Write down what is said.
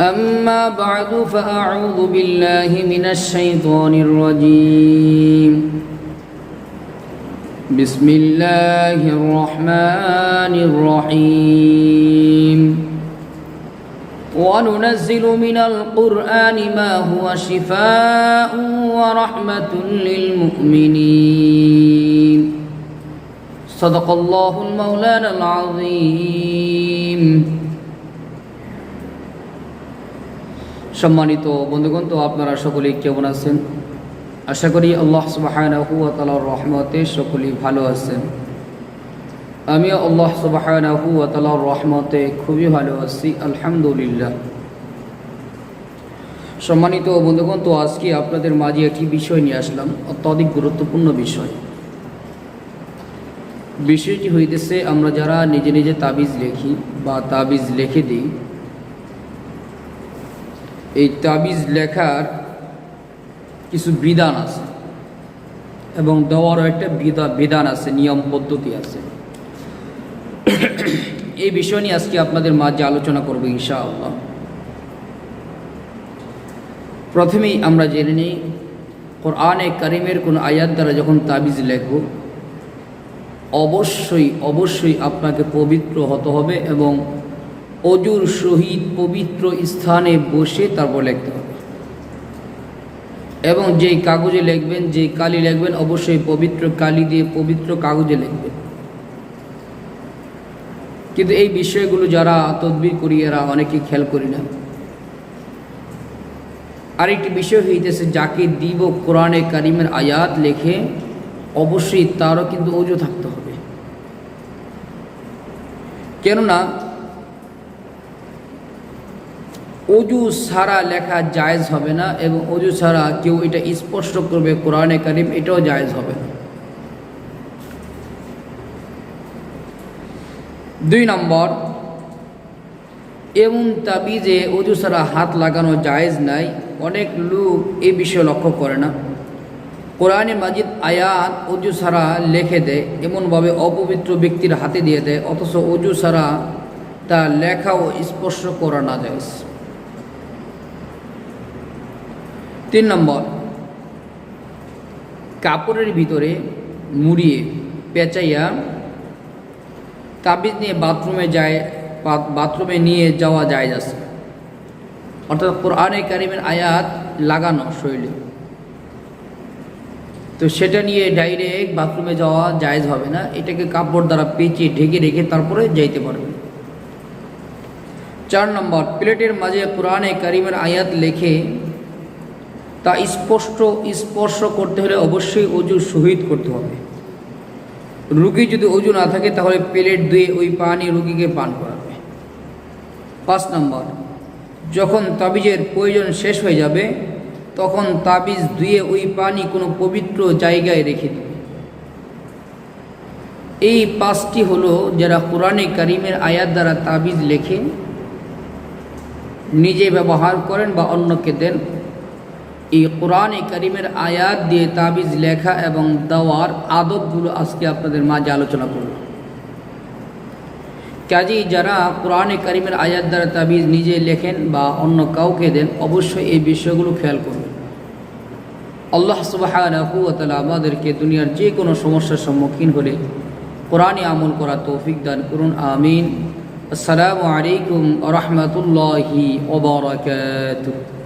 أما بعد فأعوذ بالله من الشيطان الرجيم. بسم الله الرحمن الرحيم. وننزل من القرآن ما هو شفاء ورحمة للمؤمنين. صدق الله المولانا العظيم. সম্মানিত বন্ধুগণ, তো আপনারা সকলেই কেমন আছেন? আশা করি আল্লাহ সুবাহানাহু তালার রহমতে সকলেই ভালো আছেন। আমিও আল্লাহ সুবাহানাহু তালার রহমতে খুবই ভালো আছি, আলহামদুলিল্লাহ। সম্মানিত বন্ধুগণ, তো আজকে আপনাদের মাঝে একটি বিষয় নিয়ে আসলাম, অত্যধিক গুরুত্বপূর্ণ বিষয়। বিষয়টি হইতেছে, আমরা যারা নিজে নিজে তাবিজ লেখি বা তাবিজ লিখে দিই এই তাবিজ লেখার কিছু বিধান আছে এবং দেওয়ারও একটা বিধা, বিধান আছে, নিয়ম, পদ্ধতি আছে। এই বিষয় নিয়ে আজকে আপনাদের মাঝে আলোচনা করব ইনশাআল্লাহ। প্রথমেই আমরা জেনে নিই, কোরআনে কারিমের কোনো আয়াত দ্বারা যখন তাবিজ লেখব, অবশ্যই অবশ্যই আপনাকে পবিত্র হতে হবে এবং অজুর সহিত পবিত্র স্থানে বসে তারপর লিখতে হবে। এবং যেই কাগজে লিখবেন, যেই কালি লিখবেন, অবশ্যই পবিত্র কালি দিয়ে পবিত্র কাগজে লিখবেন। কিন্তু এই বিষয়গুলো যারা তদবির করি এরা অনেকে খেয়াল করি না। আরেকটি বিষয় হইতেছে, যাকে দিব কোরআনে কারিমের আয়াত লেখে অবশ্যই তারও কিন্তু অজু থাকতে হবে। কেননা অজু ছাড়া লেখা জায়েজ হবে না এবং অজু ছাড়া কেউ এটা স্পষ্ট করবে কোরআনে কারিম, এটাও জায়েজ হবে না। দুই নম্বর, এমন তাবিজে অজু ছাড়া হাত লাগানো জায়েজ নাই, অনেক লোক এ বিষয়ে লক্ষ্য করে না। কোরআনে মাজিদ আয়াত অজু ছাড়া লেখে দেয়, এমনভাবে অপবিত্র ব্যক্তির হাতে দিয়ে দেয়, অথচ অজু ছাড়া তা লেখা ও স্পর্শ করা না যায়। তিন নম্বর। কাপড়ের ভিতরে মুড়িয়ে পেঁচাইয়া তাবিজ নিয়ে বাথরুমে যায় বাথরুমে নিয়ে যাওয়া যায় আছে। অর্থাৎ কোরআনে কারিমের আয়াত লাগানো শৈলী। তো সেটা নিয়ে ডাইরেক্ট বাথরুমে যাওয়া জায়জ হবে না। এটাকে কাপড় দ্বারা পেঁচিয়ে ঢেকে রেখে তারপরে যাইতে পারবে। চার নম্বর, প্লেটের মাঝে কোরআনে কারিমের আয়াত লেখে তা স্পষ্ট, স্পর্শ করতে হলে অবশ্যই অজু শহীদ করতে হবে। রুগী যদি অজু না থাকে, তাহলে প্লেট ধুয়ে ওই পানি রুগীকে পান করাবে। পাঁচ নম্বর, যখন তাবিজের প্রয়োজন শেষ হয়ে যাবে, তখন তাবিজ ধুয়ে ওই পানি কোনো পবিত্র জায়গায় রেখে দেবে। এই পাঁচটি হলো যারা কোরআনে কারিমের আয়াত দ্বারা তাবিজ লেখে, নিজে ব্যবহার করেন বা অন্যকে দেন এই কোরআন করিমের আয়াত দিয়ে তাবিজ লেখা এবং দেওয়ার আদবগুলো আজকে আপনাদের মাঝে আলোচনা করব। কাজেই যারা কোরআনে করিমের আয়াত দ্বারা তাবিজ নিজে লেখেন বা অন্য কাউকে দেন, অবশ্যই এই বিষয়গুলো খেয়াল করবেন আল্লাহ সুবাহ আমাদেরকে দুনিয়ার যে কোনো সমস্যার সম্মুখীন হলে কোরআনে আমল করা তৌফিক দান করুন, আমিন। আসসালামু আলাইকুম রহমতুল্লাহি ওবরাকাতুহ